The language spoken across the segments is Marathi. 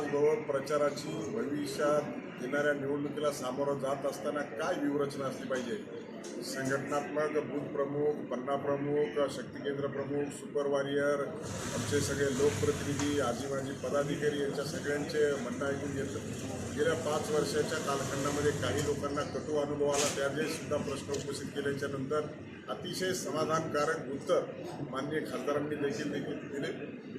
प्रचाराची भविष्यात येणाऱ्या निवडणुकीला सामोरं जात असताना काय व्यूहरचना असली पाहिजे? संघटनात्मक बूथ प्रमुख पन्ना प्रमुख शक्ती केंद्र प्रमुख सुपर वॉरियर आमचे सगळे लोकप्रतिनिधी आजी माजी पदाधिकारी यांच्या सगळ्यांचे म्हणणं ऐकून घेतलं. गेल्या पाच वर्षाच्या कालखंडामध्ये काही लोकांना कटू अनुभव आला. त्याचे सुद्धा प्रश्न उपस्थित केल्याच्यानंतर अतिशय समाधानकारक उत्तर माननीय खासदारांनी देखील देखील दिले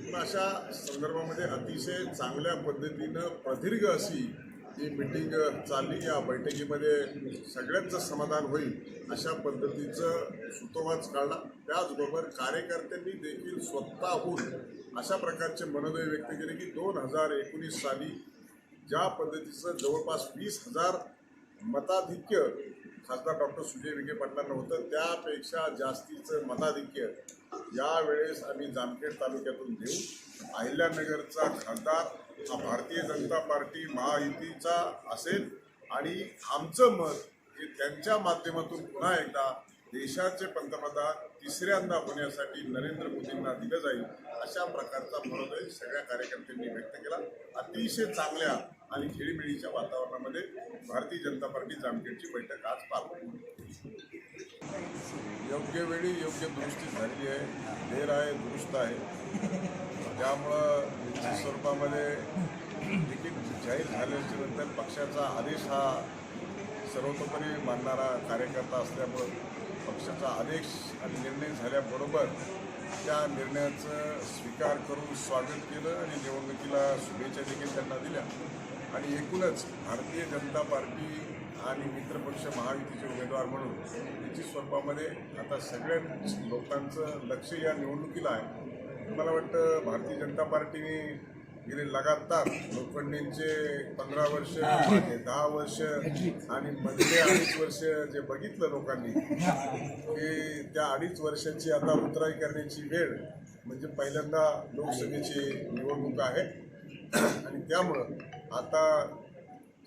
पण अशा संदर्भामध्ये अतिशय चांगल्या पद्धतीनं प्रदीर्घ अशी ही मिटिंग चालली या बैठकीमध्ये सगळ्यांचं समाधान होईल अशा पद्धतीचं सुतोवाच काढला. त्याचबरोबर कार्यकर्त्यांनी देखील स्वतःहून अशा प्रकारचे मनोदय व्यक्त केले की दोन हजार एकोणीस साली ज्या पद्धतीचं जवळपास वीस हजार मताधिक्य खासदार डॉक्टर सुजय विखे पाटलांना होतं. त्यापेक्षा जास्तीचं मताधिक्य यावेळेस आम्ही जामखेड तालुक्यातून देऊ अहिल्यानगरचा खासदार हा भारतीय जनता पार्टी महायुतीचा असेल आणि आमचं मत हे त्यांच्या माध्यमातून पुन्हा एकदा देशाचे पंतप्रधान तिसऱ्यांदा होण्यासाठी नरेंद्र मोदींना दिलं जाईल अशा प्रकारचा मनोदय सगळ्या कार्यकर्त्यांनी व्यक्त केला. अतिशय चांगल्या आणि खेळीमेळीच्या वातावरणामध्ये भारतीय जनता पार्टी जामखेडची बैठक आज पार योग्य वेळी योग्य दुरुस्ती झालेली आहे. देर आहे दुरुस्त आहे. त्यामुळं निश्चित स्वरूपामध्ये तिकीट जाहीर झाल्याच्यानंतर पक्षाचा आदेश हा सर्वतोपरी मानणारा कार्यकर्ता असल्यामुळं पक्षाचा आदेश आणि निर्णय झाल्याबरोबर त्या निर्णयाचं स्वीकार करून स्वागत केलं आणि निवडणुकीला शुभेच्छा देखील त्यांना दिल्या. आणि एकूणच भारतीय जनता पार्टी आणि मित्रपक्ष महायुतीचे उमेदवार म्हणून निश्चित स्वरूपामध्ये आता सगळ्या लोकांचं लक्ष या निवडणुकीला आहे. मला वाटतं भारतीय जनता पार्टीने गेले लगातार लोखंडेंचे पंधरा वर्ष दहा वर्ष आणि मधले अडीच वर्ष जे बघितलं लोकांनी की त्या अडीच वर्षाची आता उतराई करण्याची वेळ म्हणजे पहिल्यांदा लोकसभेची निवडणूक आहे. आणि त्यामुळं आता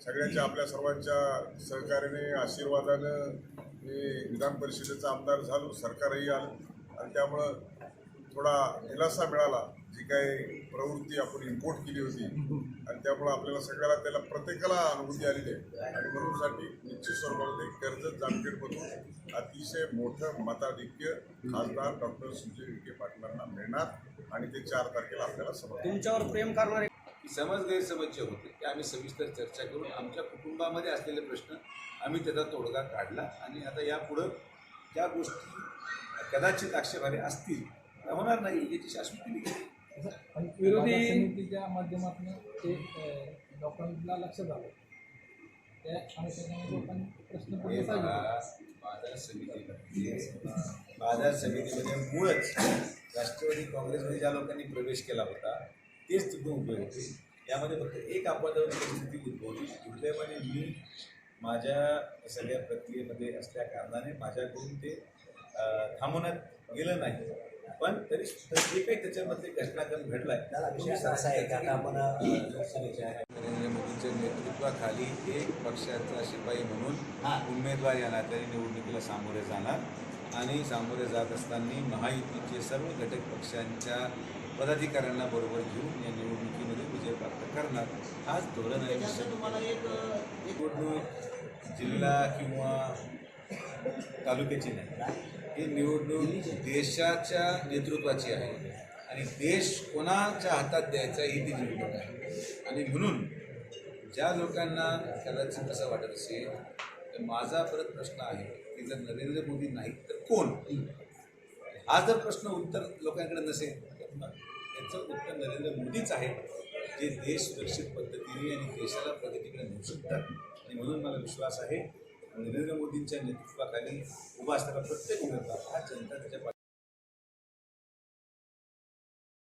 सगळ्यांच्या आपल्या सर्वांच्या सहकार्याने आशीर्वादानं मी विधान परिषदेचा आमदार झालो सरकारही आलं. आणि त्यामुळं थोडा दिलासा मिळाला. जी काही प्रवृत्ती आपण इम्पोर्ट केली होती. आणि त्यामुळं आपल्याला सगळ्याला त्याला प्रत्येकाला अनुभूती आलेली आहे. आणि म्हणूनसाठी निश्चित स्वरूपामध्ये कर्जत जामखेडमधून अतिशय मोठं मताधिक्य खासदार डॉक्टर सुजय विखे पाटलांना मिळणार. आणि ते चार तारखेला आपल्याला समजणार तुमच्यावर प्रेम करणारे समज गैरसमज जे होते ते आम्ही सविस्तर चर्चा करून आमच्या कुटुंबामध्ये असलेले प्रश्न आम्ही त्याचा तोडगा काढला आणि आता यापुढं ज्या गोष्टी कदाचित आक्षेपार्ह असतील होणार नाही याची शाश्वती दिली विरोधी समितीच्या माध्यमातून ते लोकांना लक्षात आलं त्या अनुषंगाने लोकांनी प्रश्न बाजार समितीमध्ये बाजार समितीमध्ये मुळच राष्ट्रवादी काँग्रेसमध्ये ज्या लोकांनी प्रवेश केला होता तेच तिथून उभे होते. यामध्ये फक्त एक अपवादाची परिस्थिती उद्भवली. दुर्दैवाने मी माझ्या सगळ्या प्रक्रियेमध्ये असल्या कारणाने माझ्याकडून ते थांबवण्यात गेलं नाही. पण तरी जे काही त्याच्यामध्ये घटनाक्रम घडला आहे असा आहे की आता आपण नरेंद्र मोदींच्या नेतृत्वाखाली एक पक्षाचा शिपाई म्हणून उमेदवार या नात्याने निवडणुकीला सामोरे जाणार. आणि सामोरे जात असताना महायुतीचे सर्व घटक पक्षांच्या पदाधिकाऱ्यांना बरोबर घेऊन या निवडणुकीमध्ये विजय प्राप्त करणार. हाच धोरण आहे. निवडणूक जिल्हा किंवा तालुक्याची नाही. ही निवडणूक देशाच्या नेतृत्वाची आहे. आणि देश कोणाच्या हातात द्यायचा ही ती निवडणूक आहे. आणि म्हणून ज्या लोकांना कदाचित असं वाटत असेल तर माझा परत प्रश्न आहे की जर नरेंद्र मोदी नाही तर कोण? हा जर प्रश्न उत्तर लोकांकडे नसेल तर त्याचं उत्तर नरेंद्र मोदीच आहे जे देश सुरक्षित पद्धतीने आणि देशाला प्रगतीकडे नेऊ शकतात. आणि म्हणून मला विश्वास आहे नरेंद्र मोदींच्या नेतृत्वाखाली उभा असणारा प्रत्येक उमेदवार हा जनता त्याच्या